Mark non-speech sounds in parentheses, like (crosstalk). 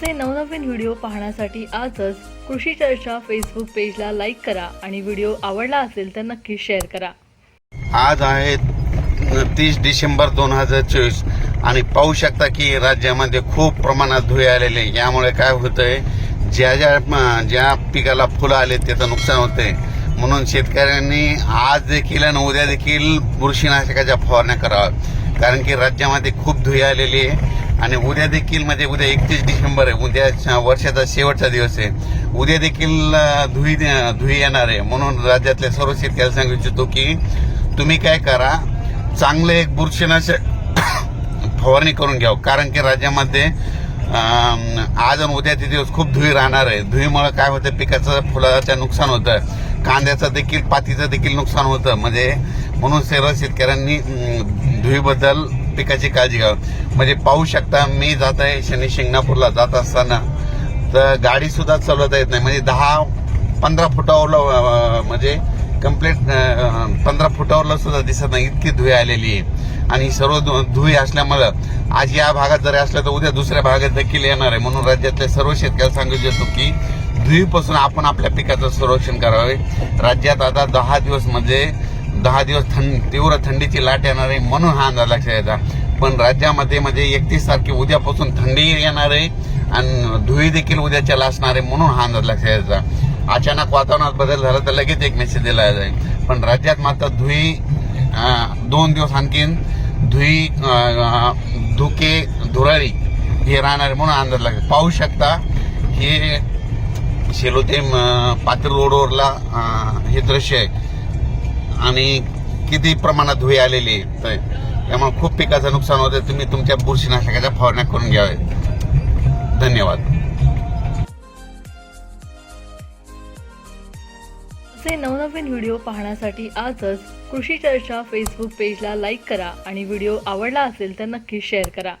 आमचे नवनवीन व्हिडिओ पाहण्यासाठी आजच कृषी चर्चा फेसबुक पेजला लाईक करा आणि व्हिडिओ आवडला असेल तर नक्की शेअर करा. आज आहे तीस डिसेंबर दोन हजार चोवीस आणि पाहू शकता की राज्यामध्ये खूप प्रमाणात धुळे आलेले आहे. यामुळे काय होतंय ज्या ज्या ज्या पिकाला फुलं आले त्याचं नुकसान होतंय. म्हणून शेतकऱ्यांनी आज देखील आणि उद्या देखील बुरशीनाशकाच्या फवारण्या कराव्या कारण की राज्यामध्ये खूप धुळे आलेली आहे. आणि उद्या देखील म्हणजे उद्या एकतीस डिसेंबर आहे. उद्या वर्षाचा शेवटचा दिवस आहे. उद्या देखील धुई धुई येणार आहे. म्हणून राज्यातल्या सर्व शेतकऱ्याला सांगू इच्छितो की तुम्ही काय करा चांगलं एक बुरशीनाशक (coughs) फवारणी करून घ्यावं कारण की राज्यामध्ये आज आणि उद्याचे दिवस खूप धुई राहणार आहे. धुईमुळं काय होतं पिकाचं फुलाचं नुकसान होतं. कांद्याचं देखील पातीचं देखील नुकसान होतं. म्हणजे म्हणून सर्व शेतकऱ्यांनी धुईबद्दल पिकाची काळजी घ्यावी. म्हणजे पाहू शकता मी जात आहे शनी शिंगणापूरला जात असताना. तर गाडी सुद्धा चालवता येत नाही. म्हणजे दहा पंधरा फुटावरला म्हणजे कंप्लीट पंधरा फुटावरला सुद्धा दिसत नाही. इतकी धुळे आलेली आहे. आणि सर्व धु- धुळे असल्यामुळं आज या भागात जरी असलं तर उद्या दुसऱ्या भागात देखील येणार आहे. म्हणून राज्यातल्या सर्व शेतकऱ्याला सांगू इच्छितो की धुळीपासून आपण आपल्या पिकाचं संरक्षण करावे. राज्यात आता दहा दिवस म्हणजे दहा दिवस थंड तीव्र थंडीची लाट येणार आहे. म्हणून हा अंदाज लक्षात येतात पण राज्यामध्ये म्हणजे एकतीस तारखे उद्यापासून थंडी येणार आहे आणि धुळी देखील उद्याच्या असणार आहे म्हणून हा अंदाज लक्षात यायचा अचानक वातावरणात बदल झाला तर लगेच एक मेसेज दिला जाईल. पण राज्यात मात्र धुई दोन दिवस आणखीन धुई धुके धुराळी हे राहणार म्हणून अंदाज लागेल. पाहू शकता हे शेलो ते पात्र रोडवरला हे दृश्य आहे. आणि किती प्रमाणात धुळे आलेली आहे. यामुळे त्यामुळे खूप पिकाचं नुकसान होतं. तुम्ही तुमच्या बुरशीनाशकाच्या फवारण्या करून घ्यावे धन्यवाद. असे नवनवीन व्हिडिओ पाहण्यासाठी आजच कृषी चर्चा फेसबुक पेजला लाईक करा आणि व्हिडिओ आवडला असेल तर नक्की शेअर करा.